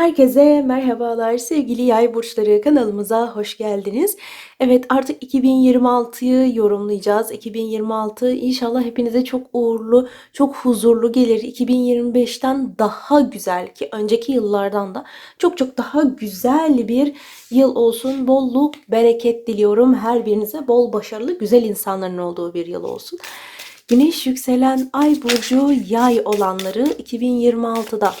Herkese merhabalar sevgili yay burçları kanalımıza hoş geldiniz. Evet artık 2026'yı yorumlayacağız. 2026 inşallah hepinize çok uğurlu, çok huzurlu gelir. 2025'ten daha güzel ki önceki yıllardan da çok çok daha güzel bir yıl olsun. Bolluk, bereket diliyorum. Her birinize bol başarılı, güzel insanların olduğu bir yıl olsun. Güneş yükselen ay burcu yay olanları 2026'da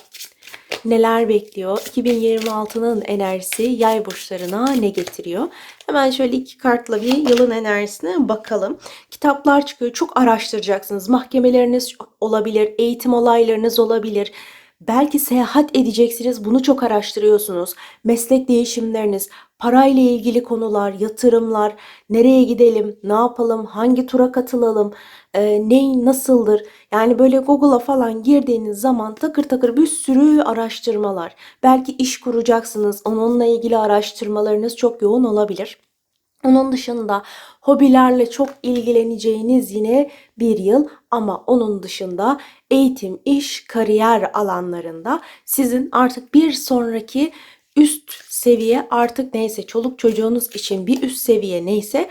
neler bekliyor? 2026'nın enerjisi yay burçlarına ne getiriyor? Hemen şöyle iki kartla bir yılın enerjisine bakalım. Kitaplar çıkıyor. Çok araştıracaksınız. Mahkemeleriniz olabilir, eğitim olaylarınız olabilir. Belki seyahat edeceksiniz. Bunu çok araştırıyorsunuz. Meslek değişimleriniz, parayla ilgili konular, yatırımlar, nereye gidelim, ne yapalım, hangi tura katılalım, e, ne nasıldır? Yani böyle Google'a falan girdiğiniz zaman takır takır bir sürü araştırmalar. Belki iş kuracaksınız. Onunla ilgili araştırmalarınız çok yoğun olabilir. Onun dışında hobilerle çok ilgileneceğiniz yine bir yıl ama onun dışında eğitim, iş, kariyer alanlarında sizin artık bir sonraki üst seviye artık neyse çoluk çocuğunuz için bir üst seviye neyse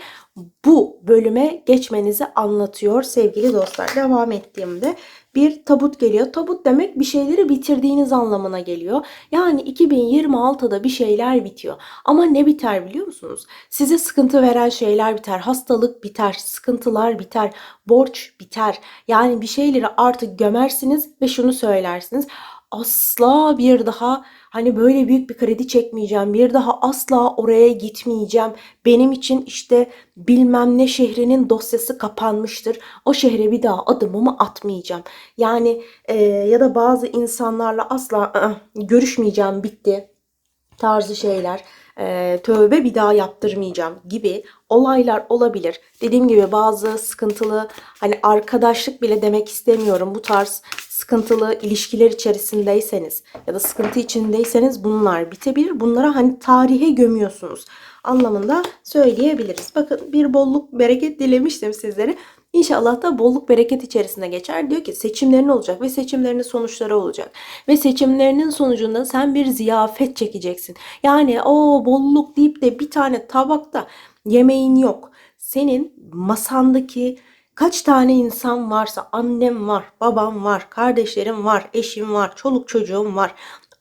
bu bölüme geçmenizi anlatıyor sevgili dostlar. Devam ettiğimde bir tabut geliyor. Tabut demek bir şeyleri bitirdiğiniz anlamına geliyor. Yani 2026'da bir şeyler bitiyor. Ama ne biter biliyor musunuz? Size sıkıntı veren şeyler biter. Hastalık biter, sıkıntılar biter, borç biter. Yani bir şeyleri artık gömersiniz ve şunu söylersiniz. Asla bir daha Hani böyle büyük bir kredi çekmeyeceğim. Bir daha asla oraya gitmeyeceğim. Benim için işte bilmem ne şehrinin dosyası kapanmıştır. O şehre bir daha adımımı atmayacağım. Yani e, ya da bazı insanlarla asla ı-ı, görüşmeyeceğim bitti tarzı şeyler e, tövbe bir daha yaptırmayacağım gibi olaylar olabilir. Dediğim gibi bazı sıkıntılı hani arkadaşlık bile demek istemiyorum. Bu tarz sıkıntılı ilişkiler içerisindeyseniz ya da sıkıntı içindeyseniz bunlar bitebilir. Bunlara hani tarihe gömüyorsunuz anlamında söyleyebiliriz. Bakın bir bolluk bereket dilemiştim sizlere. İnşallah da bolluk bereket içerisinde geçer. Diyor ki seçimlerin olacak ve seçimlerinin sonuçları olacak. Ve seçimlerinin sonucunda sen bir ziyafet çekeceksin. Yani o bolluk deyip de bir tane tabakta yemeğin yok. Senin masandaki kaç tane insan varsa annem var, babam var, kardeşlerim var, eşim var, çoluk çocuğum var,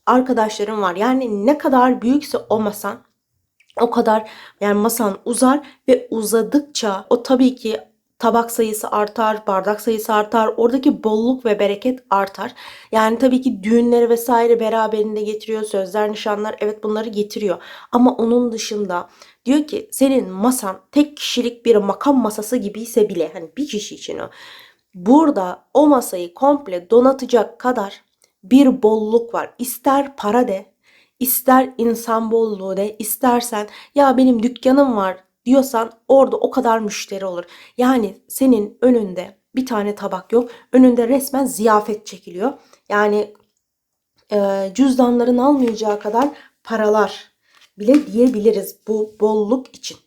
arkadaşlarım var. Yani ne kadar büyükse o masan o kadar yani masan uzar ve uzadıkça o tabii ki tabak sayısı artar, bardak sayısı artar, oradaki bolluk ve bereket artar. Yani tabii ki düğünleri vesaire beraberinde getiriyor, sözler, nişanlar evet bunları getiriyor. Ama onun dışında diyor ki senin masan tek kişilik bir makam masası gibiyse bile hani bir kişi için o. Burada o masayı komple donatacak kadar bir bolluk var. İster para de, ister insan bolluğu de, istersen ya benim dükkanım var diyorsan orada o kadar müşteri olur. Yani senin önünde bir tane tabak yok. Önünde resmen ziyafet çekiliyor. Yani e, cüzdanların almayacağı kadar paralar bile diyebiliriz bu bolluk için.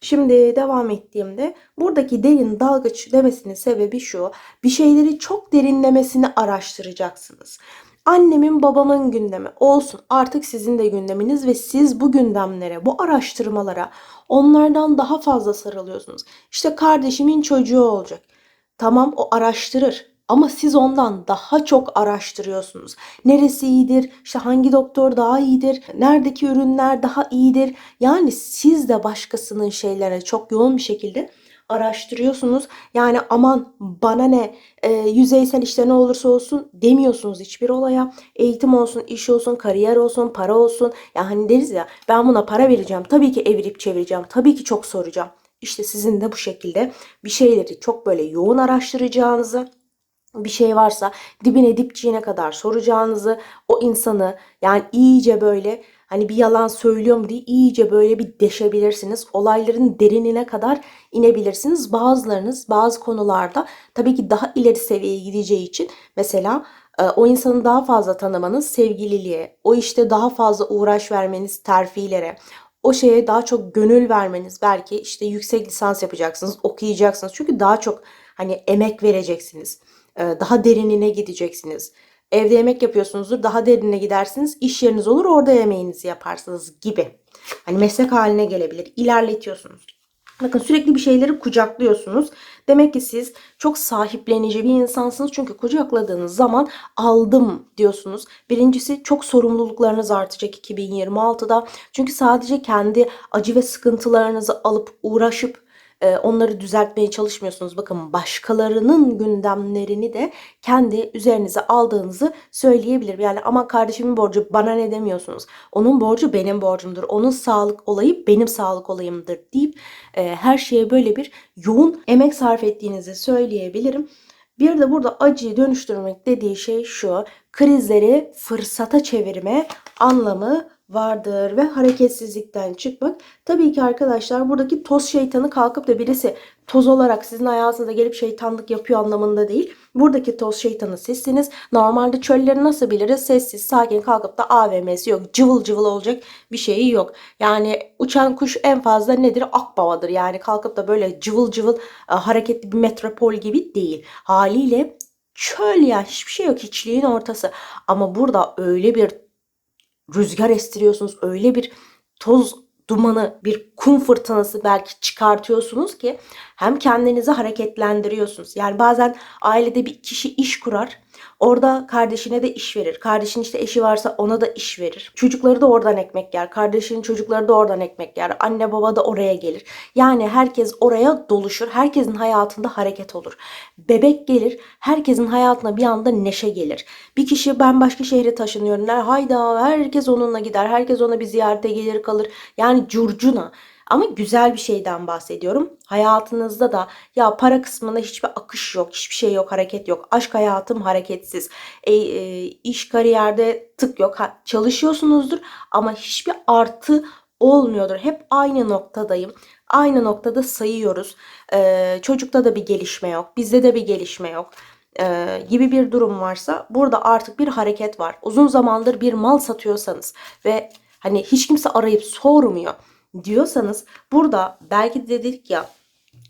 Şimdi devam ettiğimde buradaki derin dalgıç demesinin sebebi şu. Bir şeyleri çok derinlemesine araştıracaksınız. Annemin babamın gündemi olsun artık sizin de gündeminiz ve siz bu gündemlere bu araştırmalara onlardan daha fazla sarılıyorsunuz. İşte kardeşimin çocuğu olacak. Tamam o araştırır ama siz ondan daha çok araştırıyorsunuz. Neresi iyidir? İşte hangi doktor daha iyidir? Neredeki ürünler daha iyidir? Yani siz de başkasının şeylere çok yoğun bir şekilde araştırıyorsunuz. Yani aman bana ne e, yüzeysel işte ne olursa olsun demiyorsunuz hiçbir olaya. Eğitim olsun, iş olsun, kariyer olsun, para olsun. Ya hani deriz ya ben buna para vereceğim. Tabii ki evirip çevireceğim. Tabii ki çok soracağım. İşte sizin de bu şekilde bir şeyleri çok böyle yoğun araştıracağınızı bir şey varsa dibine dipçiğine kadar soracağınızı o insanı yani iyice böyle hani bir yalan söylüyor mu diye iyice böyle bir deşebilirsiniz. Olayların derinine kadar inebilirsiniz. Bazılarınız bazı konularda tabii ki daha ileri seviyeye gideceği için mesela e, o insanı daha fazla tanımanız sevgililiğe, o işte daha fazla uğraş vermeniz terfilere, o şeye daha çok gönül vermeniz belki işte yüksek lisans yapacaksınız, okuyacaksınız. Çünkü daha çok hani emek vereceksiniz. E, daha derinine gideceksiniz Evde yemek yapıyorsunuzdur. Daha derine gidersiniz. İş yeriniz olur. Orada yemeğinizi yaparsınız gibi. Hani meslek haline gelebilir. İlerletiyorsunuz. Bakın sürekli bir şeyleri kucaklıyorsunuz. Demek ki siz çok sahiplenici bir insansınız. Çünkü kucakladığınız zaman aldım diyorsunuz. Birincisi çok sorumluluklarınız artacak 2026'da. Çünkü sadece kendi acı ve sıkıntılarınızı alıp uğraşıp onları düzeltmeye çalışmıyorsunuz. Bakın başkalarının gündemlerini de kendi üzerinize aldığınızı söyleyebilir. Yani ama kardeşimin borcu bana ne demiyorsunuz. Onun borcu benim borcumdur. Onun sağlık olayı benim sağlık olayımdır deyip e, her şeye böyle bir yoğun emek sarf ettiğinizi söyleyebilirim. Bir de burada acıyı dönüştürmek dediği şey şu. Krizleri fırsata çevirme anlamı vardır ve hareketsizlikten çıkmak. Tabii ki arkadaşlar buradaki toz şeytanı kalkıp da birisi toz olarak sizin hayatınıza gelip şeytanlık yapıyor anlamında değil. Buradaki toz şeytanı sizsiniz. Normalde çölleri nasıl biliriz? Sessiz, sakin kalkıp da AVM'si yok. Cıvıl cıvıl olacak bir şeyi yok. Yani uçan kuş en fazla nedir? Akbavadır. Yani kalkıp da böyle cıvıl cıvıl e, hareketli bir metropol gibi değil. Haliyle çöl ya hiçbir şey yok hiçliğin ortası. Ama burada öyle bir rüzgar estiriyorsunuz. Öyle bir toz dumanı, bir kum fırtınası belki çıkartıyorsunuz ki hem kendinizi hareketlendiriyorsunuz. Yani bazen ailede bir kişi iş kurar. Orada kardeşine de iş verir. Kardeşin işte eşi varsa ona da iş verir. Çocukları da oradan ekmek yer. Kardeşinin çocukları da oradan ekmek yer. Anne baba da oraya gelir. Yani herkes oraya doluşur. Herkesin hayatında hareket olur. Bebek gelir. Herkesin hayatına bir anda neşe gelir. Bir kişi ben başka şehre taşınıyorum der. Hayda herkes onunla gider. Herkes ona bir ziyarete gelir kalır. Yani curcuna. Ama güzel bir şeyden bahsediyorum. Hayatınızda da ya para kısmında hiçbir akış yok, hiçbir şey yok, hareket yok. Aşk hayatım hareketsiz. E, e, iş kariyerde tık yok. Ha, çalışıyorsunuzdur ama hiçbir artı olmuyordur. Hep aynı noktadayım. Aynı noktada sayıyoruz. Ee, çocukta da bir gelişme yok. Bizde de bir gelişme yok. Ee, gibi bir durum varsa burada artık bir hareket var. Uzun zamandır bir mal satıyorsanız ve hani hiç kimse arayıp sormuyor diyorsanız burada belki de dedik ya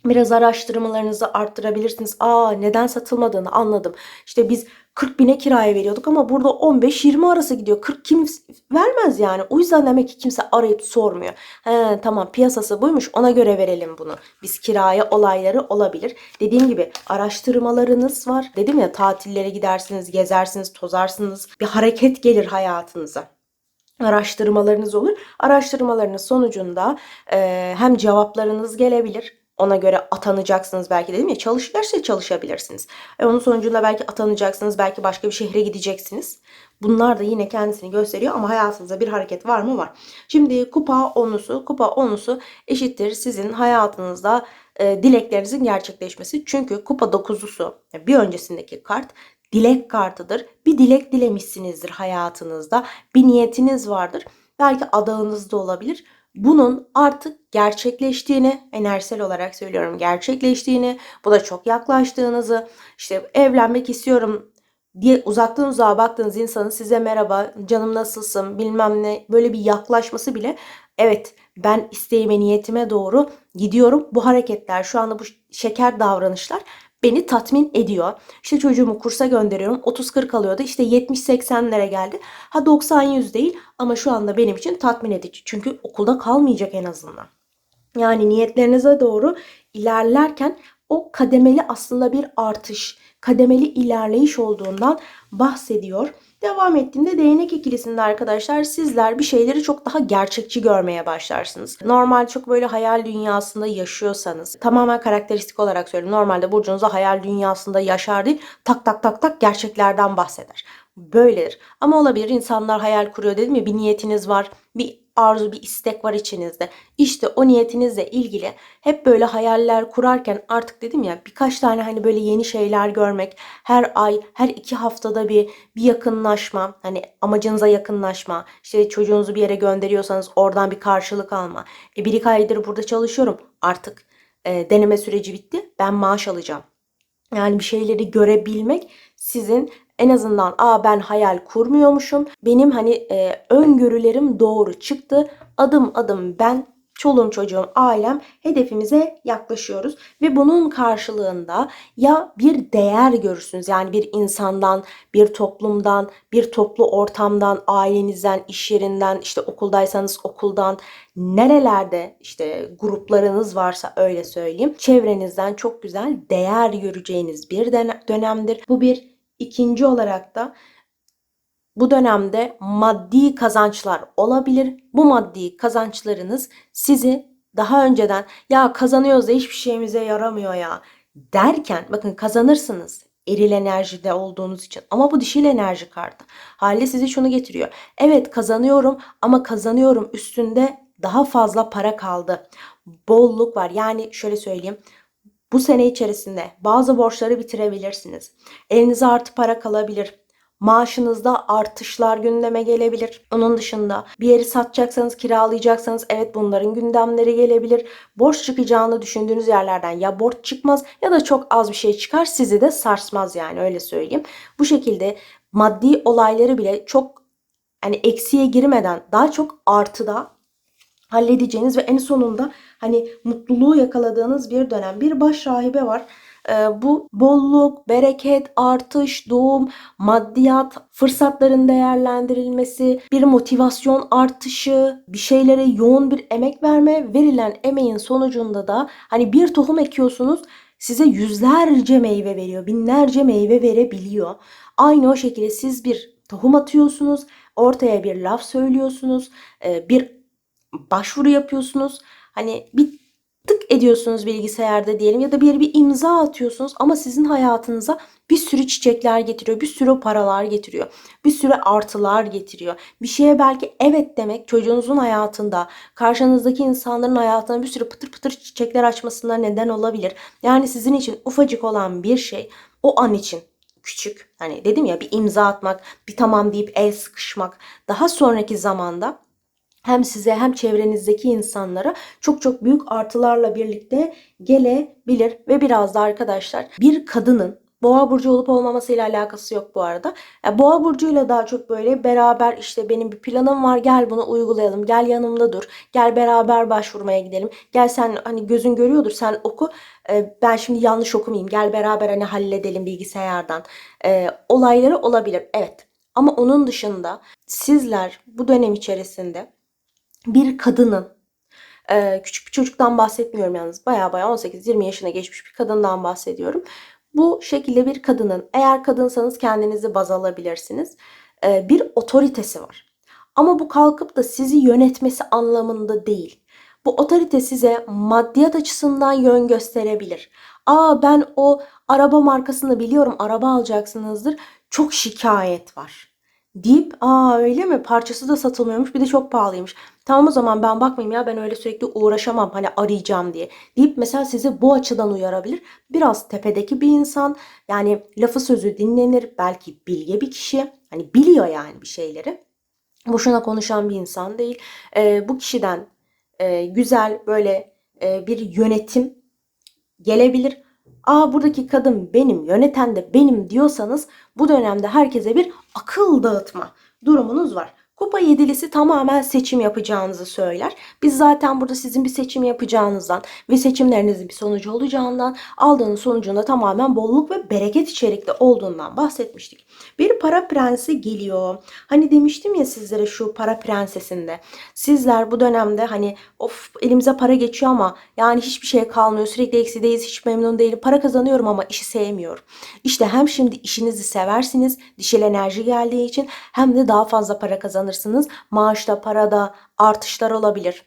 biraz araştırmalarınızı arttırabilirsiniz. Aa neden satılmadığını anladım. İşte biz 40 bine kiraya veriyorduk ama burada 15-20 arası gidiyor. 40 kim vermez yani. O yüzden demek ki kimse arayıp sormuyor. He, tamam piyasası buymuş ona göre verelim bunu. Biz kiraya olayları olabilir. Dediğim gibi araştırmalarınız var. Dedim ya tatillere gidersiniz, gezersiniz, tozarsınız. Bir hareket gelir hayatınıza araştırmalarınız olur. Araştırmalarınız sonucunda e, hem cevaplarınız gelebilir. Ona göre atanacaksınız belki dedim ya çalışırsa çalışabilirsiniz. E, onun sonucunda belki atanacaksınız. Belki başka bir şehre gideceksiniz. Bunlar da yine kendisini gösteriyor ama hayatınızda bir hareket var mı? Var. Şimdi kupa onusu, kupa onusu eşittir sizin hayatınızda e, dileklerinizin gerçekleşmesi. Çünkü kupa dokuzusu bir öncesindeki kart dilek kartıdır. Bir dilek dilemişsinizdir hayatınızda. Bir niyetiniz vardır. Belki adağınız da olabilir. Bunun artık gerçekleştiğini, enerjisel olarak söylüyorum gerçekleştiğini, bu da çok yaklaştığınızı, işte evlenmek istiyorum diye uzaktan uzağa baktığınız insanın size merhaba, canım nasılsın, bilmem ne böyle bir yaklaşması bile evet ben isteğime, niyetime doğru gidiyorum. Bu hareketler, şu anda bu şeker davranışlar beni tatmin ediyor. İşte çocuğumu kursa gönderiyorum. 30-40 alıyordu. İşte 70-80'lere geldi. Ha 90-100 değil ama şu anda benim için tatmin edici. Çünkü okulda kalmayacak en azından. Yani niyetlerinize doğru ilerlerken o kademeli aslında bir artış, kademeli ilerleyiş olduğundan bahsediyor. Devam ettiğinde değnek ikilisinde arkadaşlar sizler bir şeyleri çok daha gerçekçi görmeye başlarsınız. Normal çok böyle hayal dünyasında yaşıyorsanız tamamen karakteristik olarak söylüyorum. Normalde burcunuzda hayal dünyasında yaşar değil tak tak tak tak gerçeklerden bahseder. Böyledir. Ama olabilir insanlar hayal kuruyor dedim ya bir niyetiniz var. Bir arzu, bir istek var içinizde. İşte o niyetinizle ilgili hep böyle hayaller kurarken artık dedim ya birkaç tane hani böyle yeni şeyler görmek, her ay, her iki haftada bir bir yakınlaşma, hani amacınıza yakınlaşma, işte çocuğunuzu bir yere gönderiyorsanız oradan bir karşılık alma. E bir iki aydır burada çalışıyorum artık e, deneme süreci bitti ben maaş alacağım. Yani bir şeyleri görebilmek sizin en azından aa ben hayal kurmuyormuşum. Benim hani e, öngörülerim doğru çıktı. Adım adım ben çoluğum çocuğum, ailem hedefimize yaklaşıyoruz ve bunun karşılığında ya bir değer görürsünüz yani bir insandan, bir toplumdan, bir toplu ortamdan, ailenizden, iş yerinden, işte okuldaysanız okuldan, nerelerde işte gruplarınız varsa öyle söyleyeyim. Çevrenizden çok güzel değer göreceğiniz bir dönemdir. Bu bir ikinci olarak da bu dönemde maddi kazançlar olabilir. Bu maddi kazançlarınız sizi daha önceden ya kazanıyoruz da hiçbir şeyimize yaramıyor ya derken bakın kazanırsınız eril enerjide olduğunuz için. Ama bu dişil enerji kartı. Hali sizi şunu getiriyor. Evet kazanıyorum ama kazanıyorum üstünde daha fazla para kaldı. Bolluk var. Yani şöyle söyleyeyim. Bu sene içerisinde bazı borçları bitirebilirsiniz. Elinize artı para kalabilir Maaşınızda artışlar gündeme gelebilir. Onun dışında bir yeri satacaksanız, kiralayacaksanız evet bunların gündemleri gelebilir. Borç çıkacağını düşündüğünüz yerlerden ya borç çıkmaz ya da çok az bir şey çıkar sizi de sarsmaz yani öyle söyleyeyim. Bu şekilde maddi olayları bile çok hani eksiye girmeden daha çok artıda halledeceğiniz ve en sonunda hani mutluluğu yakaladığınız bir dönem. Bir baş rahibe var. Ee, bu bolluk, bereket, artış, doğum, maddiyat, fırsatların değerlendirilmesi, bir motivasyon artışı, bir şeylere yoğun bir emek verme, verilen emeğin sonucunda da hani bir tohum ekiyorsunuz size yüzlerce meyve veriyor, binlerce meyve verebiliyor. Aynı o şekilde siz bir tohum atıyorsunuz, ortaya bir laf söylüyorsunuz, e, bir başvuru yapıyorsunuz. Hani bir tık ediyorsunuz bilgisayarda diyelim ya da bir bir imza atıyorsunuz ama sizin hayatınıza bir sürü çiçekler getiriyor, bir sürü paralar getiriyor, bir sürü artılar getiriyor. Bir şeye belki evet demek çocuğunuzun hayatında, karşınızdaki insanların hayatına bir sürü pıtır pıtır çiçekler açmasına neden olabilir. Yani sizin için ufacık olan bir şey o an için küçük. Hani dedim ya bir imza atmak, bir tamam deyip el sıkışmak. Daha sonraki zamanda hem size hem çevrenizdeki insanlara çok çok büyük artılarla birlikte gelebilir ve biraz da arkadaşlar bir kadının Boğa burcu olup olmamasıyla alakası yok bu arada. Yani Boğa burcuyla daha çok böyle beraber işte benim bir planım var gel bunu uygulayalım. Gel yanımda dur. Gel beraber başvurmaya gidelim. Gel sen hani gözün görüyordur sen oku. Ee, ben şimdi yanlış okumayayım. Gel beraber hani halledelim bilgisayardan. Ee, olayları olabilir. Evet. Ama onun dışında sizler bu dönem içerisinde bir kadının e, küçük bir çocuktan bahsetmiyorum yalnız baya baya 18-20 yaşına geçmiş bir kadından bahsediyorum. Bu şekilde bir kadının eğer kadınsanız kendinizi baz alabilirsiniz. E, bir otoritesi var. Ama bu kalkıp da sizi yönetmesi anlamında değil. Bu otorite size maddiyat açısından yön gösterebilir. Aa ben o araba markasını biliyorum araba alacaksınızdır. Çok şikayet var deyip aa öyle mi parçası da satılmıyormuş bir de çok pahalıymış. Tamam o zaman ben bakmayayım ya ben öyle sürekli uğraşamam hani arayacağım diye deyip mesela sizi bu açıdan uyarabilir. Biraz tepedeki bir insan yani lafı sözü dinlenir belki bilge bir kişi hani biliyor yani bir şeyleri. Boşuna konuşan bir insan değil. E, bu kişiden e, güzel böyle e, bir yönetim gelebilir aa buradaki kadın benim, yöneten de benim diyorsanız bu dönemde herkese bir akıl dağıtma durumunuz var. Kupa yedilisi tamamen seçim yapacağınızı söyler. Biz zaten burada sizin bir seçim yapacağınızdan ve seçimlerinizin bir sonucu olacağından aldığınız sonucunda tamamen bolluk ve bereket içerikli olduğundan bahsetmiştik. Bir para prensi geliyor. Hani demiştim ya sizlere şu para prensesinde. Sizler bu dönemde hani of elimize para geçiyor ama yani hiçbir şey kalmıyor. Sürekli eksideyiz. Hiç memnun değilim. Para kazanıyorum ama işi sevmiyorum. İşte hem şimdi işinizi seversiniz. Dişil enerji geldiği için hem de daha fazla para kazanırsınız. Maaşta, parada artışlar olabilir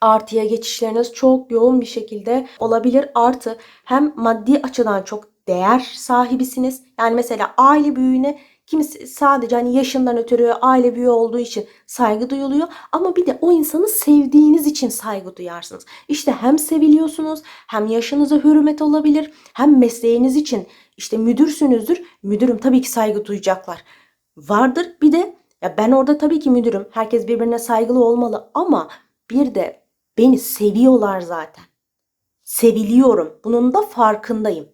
artıya geçişleriniz çok yoğun bir şekilde olabilir. Artı hem maddi açıdan çok değer sahibisiniz. Yani mesela aile büyüğüne kimisi sadece hani yaşından ötürü aile büyüğü olduğu için saygı duyuluyor ama bir de o insanı sevdiğiniz için saygı duyarsınız. İşte hem seviliyorsunuz hem yaşınıza hürmet olabilir hem mesleğiniz için işte müdürsünüzdür. Müdürüm tabii ki saygı duyacaklar. Vardır bir de ya ben orada tabii ki müdürüm. Herkes birbirine saygılı olmalı ama bir de beni seviyorlar zaten. Seviliyorum. Bunun da farkındayım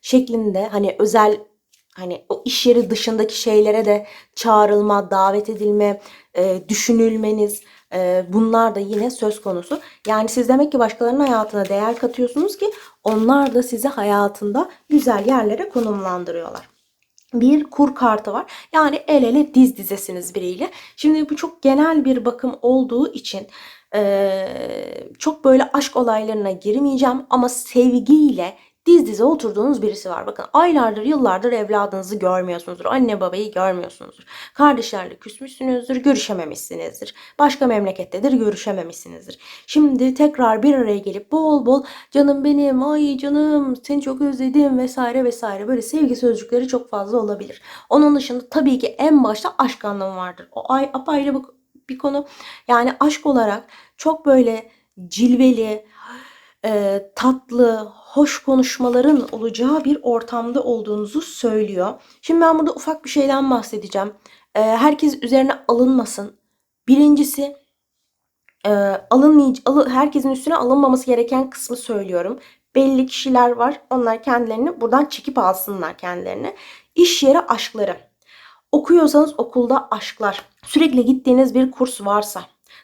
şeklinde hani özel hani o iş yeri dışındaki şeylere de çağrılma, davet edilme, e, düşünülmeniz, Ee, bunlar da yine söz konusu. Yani siz demek ki başkalarının hayatına değer katıyorsunuz ki onlar da sizi hayatında güzel yerlere konumlandırıyorlar bir kur kartı var. Yani el ele diz dizesiniz biriyle. Şimdi bu çok genel bir bakım olduğu için eee, çok böyle aşk olaylarına girmeyeceğim ama sevgiyle diz dize oturduğunuz birisi var. Bakın aylardır, yıllardır evladınızı görmüyorsunuzdur. Anne babayı görmüyorsunuzdur. Kardeşlerle küsmüşsünüzdür, görüşememişsinizdir. Başka memlekettedir, görüşememişsinizdir. Şimdi tekrar bir araya gelip bol bol canım benim, ay canım seni çok özledim vesaire vesaire böyle sevgi sözcükleri çok fazla olabilir. Onun dışında tabii ki en başta aşk anlamı vardır. O ay apayrı bir, konu. Yani aşk olarak çok böyle cilveli, e, tatlı, hoş konuşmaların olacağı bir ortamda olduğunuzu söylüyor. Şimdi ben burada ufak bir şeyden bahsedeceğim. E, herkes üzerine alınmasın. Birincisi e, alınmayıcı, alı, herkesin üstüne alınmaması gereken kısmı söylüyorum. Belli kişiler var. Onlar kendilerini buradan çekip alsınlar kendilerini. İş yeri aşkları. Okuyorsanız okulda aşklar. Sürekli gittiğiniz bir kurs varsa,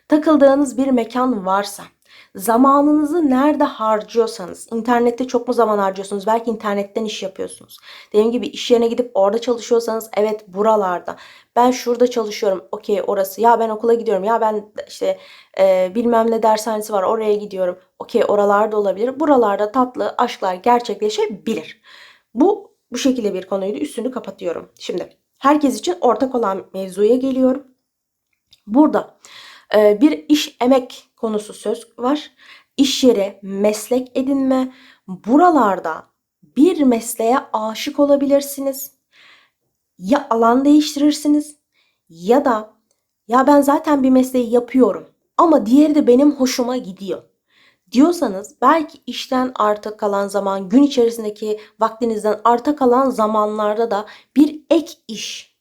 takıldığınız bir mekan varsa, zamanınızı nerede harcıyorsanız, internette çok mu zaman harcıyorsunuz? Belki internetten iş yapıyorsunuz. Dediğim gibi iş yerine gidip orada çalışıyorsanız evet buralarda. Ben şurada çalışıyorum. Okey orası. Ya ben okula gidiyorum. Ya ben işte e, bilmem ne dershanesi var oraya gidiyorum. Okey oralarda olabilir. Buralarda tatlı aşklar gerçekleşebilir. Bu bu şekilde bir konuydu. Üstünü kapatıyorum. Şimdi herkes için ortak olan mevzuya geliyorum. Burada e, bir iş emek konusu söz var. İş yeri, meslek edinme. Buralarda bir mesleğe aşık olabilirsiniz. Ya alan değiştirirsiniz ya da ya ben zaten bir mesleği yapıyorum ama diğeri de benim hoşuma gidiyor diyorsanız belki işten arta kalan zaman, gün içerisindeki vaktinizden arta kalan zamanlarda da bir ek iş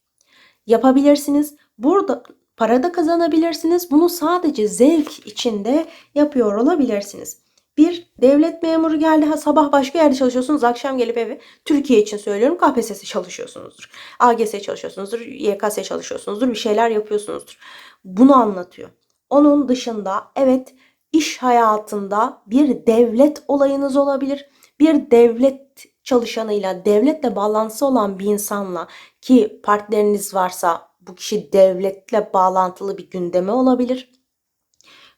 yapabilirsiniz. Burada para da kazanabilirsiniz. Bunu sadece zevk içinde yapıyor olabilirsiniz. Bir devlet memuru geldi ha sabah başka yerde çalışıyorsunuz akşam gelip eve Türkiye için söylüyorum KPSS çalışıyorsunuzdur. AGS çalışıyorsunuzdur, YKS çalışıyorsunuzdur, bir şeyler yapıyorsunuzdur. Bunu anlatıyor. Onun dışında evet iş hayatında bir devlet olayınız olabilir. Bir devlet çalışanıyla, devletle bağlantısı olan bir insanla ki partneriniz varsa bu kişi devletle bağlantılı bir gündeme olabilir.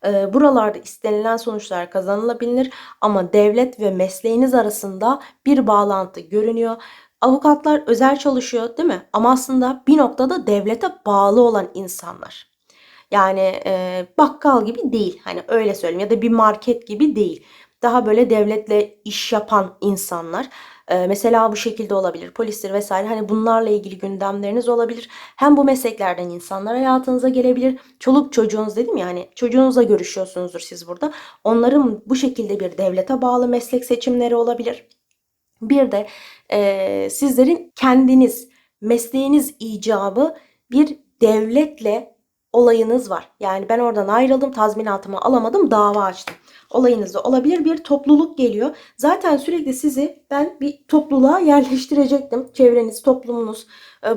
Ee, buralarda istenilen sonuçlar kazanılabilir ama devlet ve mesleğiniz arasında bir bağlantı görünüyor. Avukatlar özel çalışıyor değil mi? Ama aslında bir noktada devlete bağlı olan insanlar. Yani e, bakkal gibi değil. Hani öyle söyleyeyim ya da bir market gibi değil. Daha böyle devletle iş yapan insanlar. E, mesela bu şekilde olabilir. Polistir vesaire. Hani bunlarla ilgili gündemleriniz olabilir. Hem bu mesleklerden insanlar hayatınıza gelebilir. Çoluk çocuğunuz dedim ya hani çocuğunuzla görüşüyorsunuzdur siz burada. Onların bu şekilde bir devlete bağlı meslek seçimleri olabilir. Bir de e, sizlerin kendiniz, mesleğiniz icabı bir devletle olayınız var. Yani ben oradan ayrıldım, tazminatımı alamadım, dava açtım. Olayınızda olabilir bir topluluk geliyor. Zaten sürekli sizi ben bir topluluğa yerleştirecektim. Çevreniz, toplumunuz,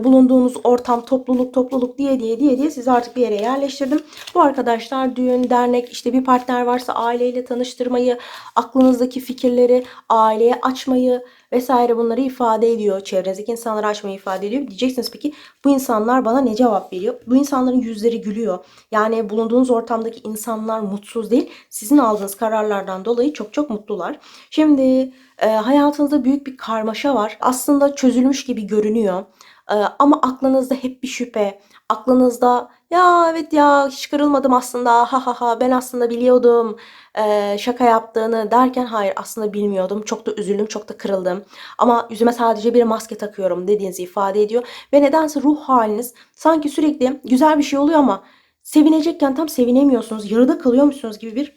bulunduğunuz ortam, topluluk, topluluk diye diye diye diye sizi artık bir yere yerleştirdim. Bu arkadaşlar düğün, dernek, işte bir partner varsa aileyle tanıştırmayı, aklınızdaki fikirleri aileye açmayı, vesaire bunları ifade ediyor. Çevrenizdeki insanları açmayı ifade ediyor. Diyeceksiniz peki bu insanlar bana ne cevap veriyor? Bu insanların yüzleri gülüyor. Yani bulunduğunuz ortamdaki insanlar mutsuz değil. Sizin aldığınız kararlardan dolayı çok çok mutlular. Şimdi e, hayatınızda büyük bir karmaşa var. Aslında çözülmüş gibi görünüyor. E, ama aklınızda hep bir şüphe. Aklınızda ya evet ya hiç kırılmadım aslında ha ha ha ben aslında biliyordum e, şaka yaptığını derken hayır aslında bilmiyordum. Çok da üzüldüm çok da kırıldım. Ama yüzüme sadece bir maske takıyorum dediğinizi ifade ediyor. Ve nedense ruh haliniz sanki sürekli güzel bir şey oluyor ama sevinecekken tam sevinemiyorsunuz. Yarıda kalıyormuşsunuz gibi bir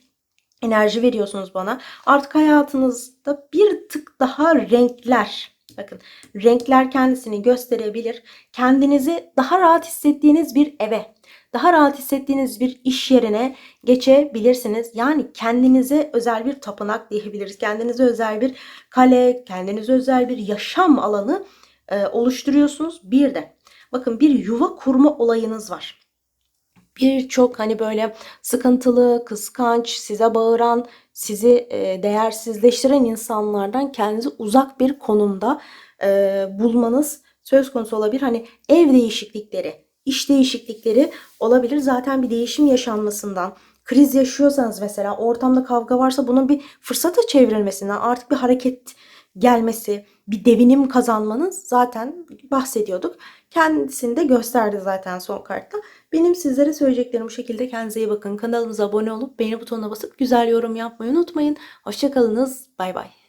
enerji veriyorsunuz bana. Artık hayatınızda bir tık daha renkler Bakın renkler kendisini gösterebilir. Kendinizi daha rahat hissettiğiniz bir eve, daha rahat hissettiğiniz bir iş yerine geçebilirsiniz. Yani kendinize özel bir tapınak diyebiliriz. Kendinize özel bir kale, kendinize özel bir yaşam alanı e, oluşturuyorsunuz. Bir de bakın bir yuva kurma olayınız var. birçok hani böyle sıkıntılı, kıskanç, size bağıran, sizi e, değersizleştiren insanlardan kendinizi uzak bir konumda e, bulmanız söz konusu olabilir. Hani ev değişiklikleri, iş değişiklikleri olabilir. Zaten bir değişim yaşanmasından, kriz yaşıyorsanız mesela ortamda kavga varsa bunun bir fırsata çevrilmesinden, artık bir hareket gelmesi, bir devinim kazanmanız zaten bahsediyorduk. Kendisini de gösterdi zaten son kartta. Benim sizlere söyleyeceklerim bu şekilde. Kendinize iyi bakın. Kanalımıza abone olup beğeni butonuna basıp güzel yorum yapmayı unutmayın. Hoşçakalınız. Bay bay.